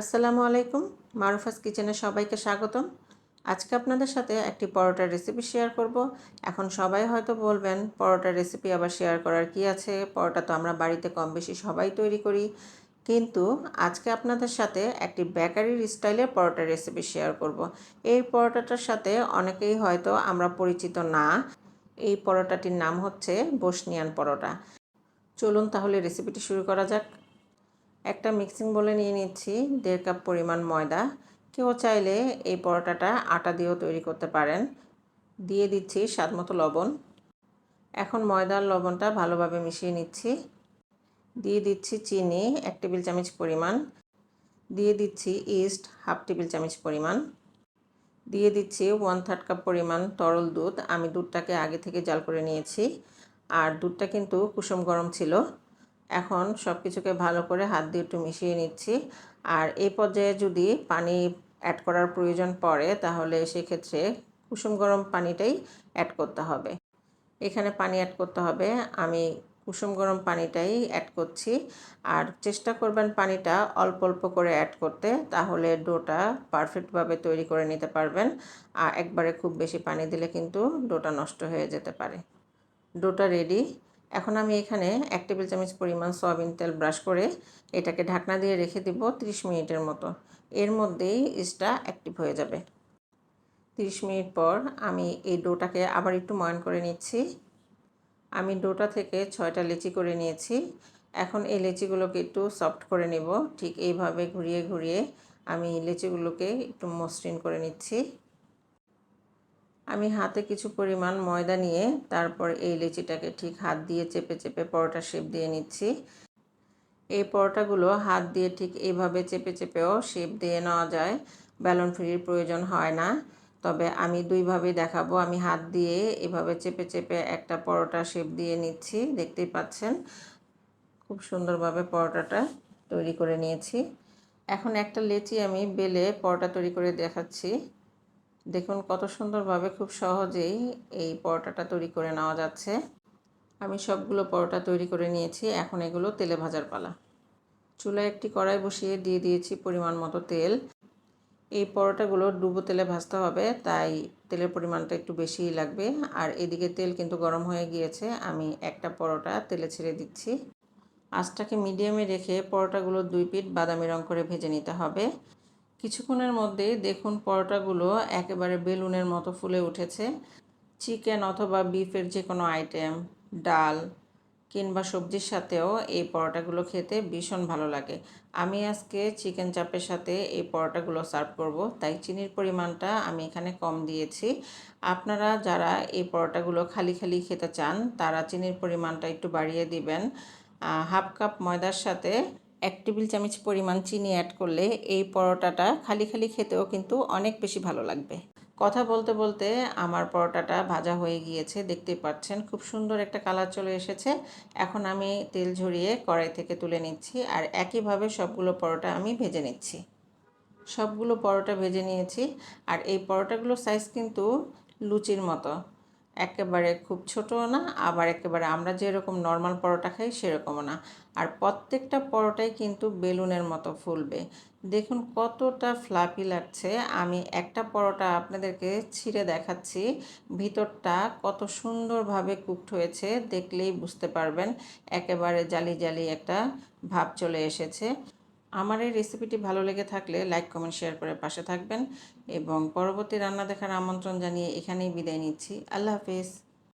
আসসালামু আলাইকুম, মারুফাস কিচেনে সবাইকে স্বাগতম। আজকে আপনাদের সাথে একটি পরোটার রেসিপি শেয়ার করব। এখন সবাই হয়তো বলবেন, পরোটার রেসিপি আবার শেয়ার করার কি আছে? পরোটা তো আমরা বাড়িতে কম বেশি সবাই তৈরি করি। কিন্তু আজকে আপনাদের সাথে একটি বেকারির স্টাইলের পরোটার রেসিপি শেয়ার করব। এই পরোটাটার সাথে অনেকেই হয়তো আমরা পরিচিত না। এই পরোটাটির নাম হচ্ছে বসনিয়ান পরোটা। চলুন তাহলে রেসিপিটি শুরু করা যাক। একটা মিক্সিং বলে নিয়ে নিচ্ছি, দেড় কাপ পরিমাণ ময়দা। কেউ চাইলে এই পরোটাটা আটা দিয়েও তৈরি করতে পারেন। দিয়ে দিচ্ছি স্বাদ মতো লবণ। এখন ময়দার লবণটা ভালোভাবে মিশিয়ে নিচ্ছি। দিয়ে দিচ্ছি চিনি, এক টেবিল চামচ পরিমাণ। দিয়ে দিচ্ছি ইস্ট, হাফ টেবিল চামচ পরিমাণ। দিয়ে দিচ্ছি ওয়ান থার্ড কাপ পরিমাণ তরল দুধ। আমি দুধটাকে আগে থেকে জাল করে নিয়েছি। আর দুধটা কিন্তু কুসুম গরম ছিল। এখন সব কিছুকে ভালো করে হাত দিয়ে একটু মিশিয়ে নিচ্ছি। আর এই পর্যায়ে যদি পানি অ্যাড করার প্রয়োজন পড়ে, তাহলে সেক্ষেত্রে কুসুম গরম পানিটাই অ্যাড করতে হবে। এখানে পানি অ্যাড করতে হবে। আমি কুসুম গরম পানিটাই অ্যাড করছি। আর চেষ্টা করবেন পানিটা অল্প অল্প করে অ্যাড করতে, তাহলে ডোটা পারফেক্টভাবে তৈরি করে নিতে পারবেন। আর একবারে খুব বেশি পানি দিলে কিন্তু ডোটা নষ্ট হয়ে যেতে পারে। ডোটা রেডি এখন আমি এখানে এক টেবিল চামচ পরিমাণ সয়াবিন তেল ব্রাশ করে এটাকে ঢাকনা দিয়ে রেখে দিব 30 মিনিটের মতো। এর মধ্যেই ইস্টটা অ্যাক্টিভ হয়ে যাবে। 30 মিনিট পর আমি এই ডোটাকে আবার একটু ময়ন করে নিচ্ছি। আমি ডোটা থেকে ছয়টা লেচি করে নিয়েছি। এখন এই লেচিগুলোকে একটু সফট করে নেব। ঠিক এইভাবে ঘুরিয়ে ঘুরিয়ে আমি লেচিগুলোকে একটু মসৃণ করে নিচ্ছি। আমি হাতে কিছু পরিমাণ ময়দা নিয়ে তারপর এই লেচিটাকে ঠিক হাত দিয়ে চেপে চেপে পরোটা শেপ দিয়ে নিচ্ছি। এই পরোটাগুলো হাত দিয়ে ঠিক এইভাবে চেপে চেপেও শেপ দিয়ে নেওয়া যায়। ব্যালন ফ্রির প্রয়োজন হয় না। তবে আমি দুইভাবে দেখাবো। আমি হাত দিয়ে এভাবে চেপে চেপে একটা পরোটা শেপ দিয়ে নিচ্ছি। দেখতেই পাচ্ছেন? খুব সুন্দরভাবে পরোটাটা তৈরি করে নিয়েছি। এখন একটা লেচি আমি বেলে পরোটা তৈরি করে দেখাচ্ছি। দেখুন, কত সুন্দরভাবে খুব সহজেই এই পরোটাটা তৈরি করে নেওয়া যাচ্ছে। আমি সবগুলো পরোটা তৈরি করে নিয়েছি। এখন এগুলো তেলে ভাজার পালা। চুলায় একটি কড়াই বসিয়ে দিয়ে দিয়েছি পরিমাণ মতো তেল। এই পরোটাগুলো ডুবো তেলে ভাজতে হবে, তাই তেলের পরিমাণটা একটু বেশিই লাগবে। আর এদিকে তেল কিন্তু গরম হয়ে গিয়েছে। আমি একটা পরোটা তেলে ছেড়ে দিচ্ছি। আঁচটাকে মিডিয়ামে রেখে পরোটাগুলো দুই পিঠ বাদামি রং করে ভেজে নিতে হবে। কিছুক্ষণের মধ্যেই দেখুন পরোটাগুলো একেবারে বেলুনের মতো ফুলে উঠেছে। চিকেন অথবা বিফের যে কোনো আইটেম, ডাল কিংবা সবজির সাথেও এই পরোটাগুলো খেতে ভীষণ ভালো লাগে। আমি আজকে চিকেন চাপের সাথে এই পরোটাগুলো সার্ভ করব, তাই চিনির পরিমাণটা আমি এখানে কম দিয়েছি। আপনারা যারা এই পরোটাগুলো খালি খালি খেতে চান, তারা চিনির পরিমাণটা একটু বাড়িয়ে দিবেন। হাফ কাপ ময়দার সাথে এক টেবিল চামচ পরিমাণ চিনি অ্যাড করলে এই পরোটাটা খালি খালি খেতেও কিন্তু অনেক বেশি ভালো লাগবে। কথা বলতে বলতে আমার পরোটাটা ভাজা হয়ে গিয়েছে, দেখতেই পাচ্ছেন খুব সুন্দর একটা কালার চলে এসেছে। এখন আমি তেল ঝরিয়ে কড়াই থেকে তুলে নিচ্ছি আর একইভাবে সবগুলো পরোটা আমি ভেজে নিচ্ছি। সবগুলো পরোটা ভেজে নিয়েছি আর এই পরোটাগুলোর সাইজ কিন্তু লুচির মতো। একেবারে খুব ছোটও না, আবার একেবারে আমরা যেরকম নর্মাল পরোটা খাই সেরকমও না। আর প্রত্যেকটা পরোটাই কিন্তু বেলুনের মতো ফুলবে। দেখুন কতটা ফ্লাপি লাগছে। আমি একটা পরোটা আপনাদেরকে ছিঁড়ে দেখাচ্ছি। ভিতরটা কত সুন্দরভাবে কুকড হয়েছে, দেখলেই বুঝতে পারবেন। একেবারে জালি জালি একটা ভাব চলে এসেছে। আমার এই রেসিপিটি ভালো লেগে থাকলে লাইক কমেন্ট শেয়ার করে পাশে থাকবেন এবং পরবর্তী রান্না দেখার আমন্ত্রণ জানিয়ে এখানেই বিদায় নিচ্ছি। আল্লাহ হাফিজ।